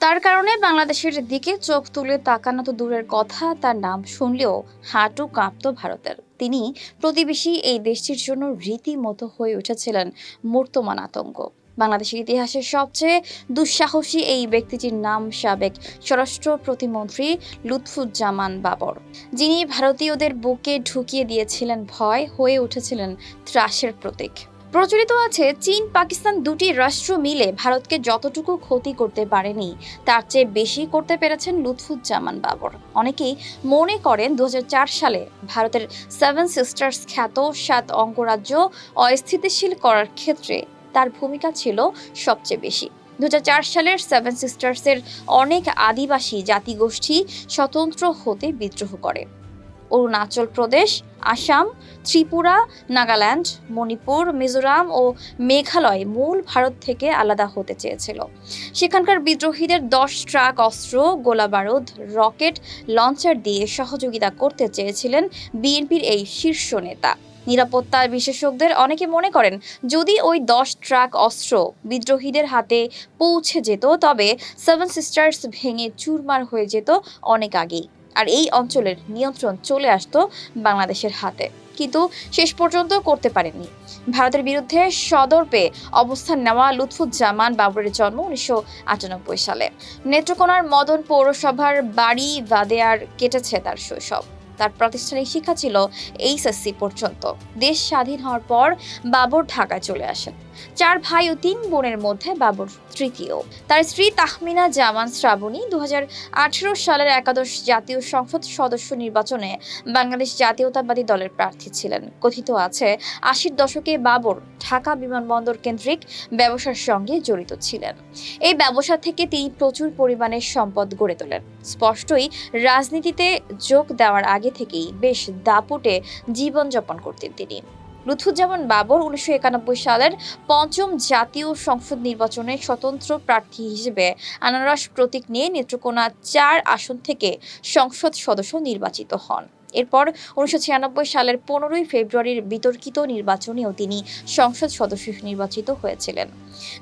তার কারণে বাংলাদেশের দিকে চোখ তুলে তাকানো তো দূরের কথা, তার নাম শুনলেও হাঁটু কাঁপত ভারতের। তিনি প্রতিবেশী এই দেশটির জন্য রীতিমতো হয়ে উঠেছিলেন মূর্তমান আতঙ্ক। বাংলাদেশের ইতিহাসের সবচেয়ে দুঃসাহসী এই ব্যক্তিটির নাম সাবেক স্বরাষ্ট্র প্রতিমন্ত্রী লুৎফুজ্জামান বাবর। যিনি ভারতীয়দের বুকে ঢুকিয়ে দিয়েছিলেন ভয়, হয়ে উঠেছিলেন ত্রাসের প্রতীক। প্রচলিত আছে, চীন, পাকিস্তান দুটি রাষ্ট্র মিলে ভারতকে যতটুকু ক্ষতি করতে পারেনি, তার চেয়ে বেশি করতে পেরেছেন লুৎফুজ্জামান বাবর। অনেকেই মনে করেন দু হাজার চার সালে ভারতের সেভেন সিস্টার্স খ্যাত সাত অঙ্গরাজ্য অস্থিতিশীল করার ক্ষেত্রে তার ভূমিকা ছিল সবচেয়ে বেশি। দু হাজার চার সালের সেভেন সিস্টার্সের অনেক আদিবাসী জাতিগোষ্ঠী স্বতন্ত্র হতে বিদ্রোহ করে। অরুণাচল প্রদেশ আসাম, ত্রিপুরা, নাগাল্যান্ড, মণিপুর, মিজোরাম ও মেঘালয় মূল ভারত থেকে আলাদা হতে চেয়েছিল। সেখানকার বিদ্রোহীদের দশ ট্রাক, অস্ত্র, গোলাবারুদ, রকেট লঞ্চার দিয়ে সহযোগিতা করতে চেয়েছিলেন বিএনপির এই শীর্ষ নেতা। নিরাপত্তা বিশেষজ্ঞদের অনেকে মনে করেন, যদি ওই দশ ট্রাক, অস্ত্র বিদ্রোহীদের হাতে পৌঁছে যেত, তবে সেভেন সিস্টার্স ভেঙে চুরমার হয়ে যেত অনেক আগেই। আর এই অঞ্চলের নিয়ন্ত্রণ চলে আসতো বাংলাদেশের হাতে। কিন্তু শেষ পর্যন্ত করতে পারেনি ভারতের বিরুদ্ধে সদর পেয়ে অবস্থান নেওয়া লুৎফুজ্জামান বাবরের জন্ম উনিশশো আটানব্বই সালে। নেত্রকোনার মদন পৌরসভার বাড়ি বাদেয়ার কেটেছে তার শৈশব। তার প্রাতিষ্ঠানিক শিক্ষা ছিল এইচএসসি পর্যন্ত। দেশ স্বাধীন হওয়ার পর বাবর ঢাকায় চলে আসেন। চার ভাই ও তিন বোনের মধ্যে বাবর তৃতীয়। তার স্ত্রী তাহমিনা জামান শ্রাবণী দু হাজার আঠারো সালের একাদশ জাতীয় সংসদ সদস্য নির্বাচনে বাংলাদেশ জাতীয়তাবাদী দলের প্রার্থী ছিলেন। কথিত আছে, আশির দশকে বাবর ঢাকা বিমানবন্দর কেন্দ্রিক ব্যবসার সঙ্গে জড়িত ছিলেন। এই ব্যবসা থেকে তিনি প্রচুর পরিমাণে সম্পদ গড়ে তোলেন। স্পষ্টই, রাজনীতিতে যোগ দেওয়ার আগে থেকেই বেশ দাপুটে জীবনযাপন করতেন তিনি। লুৎফুজ্জামান বাবর উনিশশো একানব্বই সালের পঞ্চম জাতীয় সংসদ নির্বাচনে স্বতন্ত্র প্রার্থী হিসেবে আনারস প্রতীক নিয়ে নেত্রকোনা চার আসন থেকে সংসদ সদস্য নির্বাচিত হন। এরপর উনিশশো ছিয়ানব্বই সালের পনেরোই ফেব্রুয়ারির বিতর্কিত নির্বাচনেও তিনি সংসদ সদস্য নির্বাচিত হয়েছিলেন।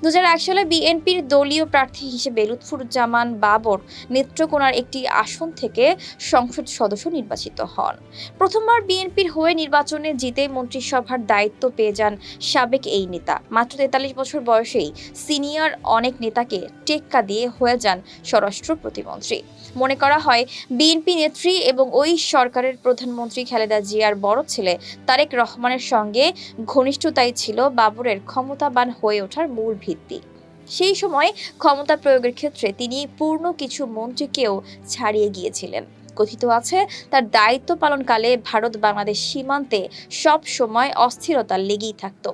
দু সালে বিএনপির দলীয় প্রার্থী হিসেবে লুৎফুজ্জামান বাবর নেত্রকোনার একটি আসন থেকে সংসদ সদস্য নির্বাচিত হন। প্রথমবার বিএনপির হয়ে নির্বাচনে জিতে মন্ত্রিসভার দায়িত্ব পেয়ে যান সাবেক এই নেতা। মাত্র তেতাল্লিশ বছর বয়সেই সিনিয়র অনেক নেতাকে টেক্কা দিয়ে হয়ে যান স্বরাষ্ট্র প্রতিমন্ত্রী। মনে করা হয়, বিএনপি নেত্রী এবং ওই সরকারের প্রধানমন্ত্রী খালেদা জিয়ার বড় ছেলে তারেক রহমানের সঙ্গে ঘনিষ্ঠতাই ছিল বাবরের ক্ষমতাবান হয়ে ওঠার মূল ভিত্তি। সেই সময় ক্ষমতা প্রয়োগের ক্ষেত্রে তিনি পূর্ণ কিছু মন্ত্রীকেও ছাড়িয়ে গিয়েছিলেন। কথিত আছে, তার দায়িত্ব পালনকালে ভারত বাংলাদেশ সীমান্তে সব সময় অস্থিরতা লেগেই থাকত।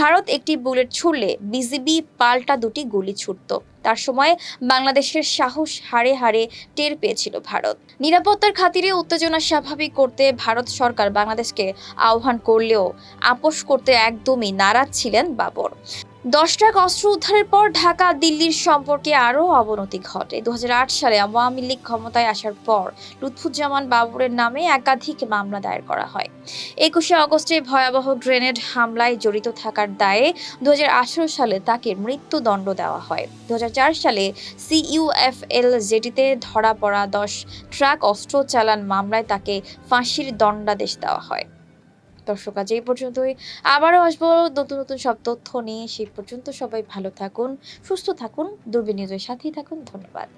ভারত একটি বুলেট ছুড়লে বিজিবি পাল্টা দুটি গুলি ছুটত তার সময় বাংলাদেশের সাহস হারে হারে টের পেয়েছিল ভারত। নিরাপত্তার খাতিরে উত্তেজনা স্বাভাবিক করতে ভারত সরকার বাংলাদেশকে আহ্বান করলেও, আপোষ করতে একদমই নারাজ ছিলেন বাবর। দশ ট্রাক অস্ত্র উদ্ধারের পর ঢাকা দিল্লির সম্পর্কে আরও অবনতি ঘটে। দু হাজার আট সালে আওয়ামী লীগ ক্ষমতায় আসার পর লুৎফুজ্জামান বাবরের নামে একাধিক মামলা দায়ের করা হয়। একুশে অগস্টে ভয়াবহ গ্রেনেড হামলায় জড়িত থাকার দায়ে দু হাজার আঠেরো সালে তাকে মৃত্যুদণ্ড দেওয়া হয়। দু হাজার চার সালে সিইউএফএল জেটিতে ধরা পড়া দশ ট্রাক অস্ত্র চালান মামলায় তাকে ফাঁসির দণ্ডাদেশ দেওয়া হয়। দর্শক, আজ এই পর্যন্তই। আবারও আসব নতুন নতুন সব তথ্য নিয়ে। সেই পর্যন্ত সবাই ভালো থাকুন, সুস্থ থাকুন দুর্বিনিয়োগের সাথেই থাকুন। ধন্যবাদ।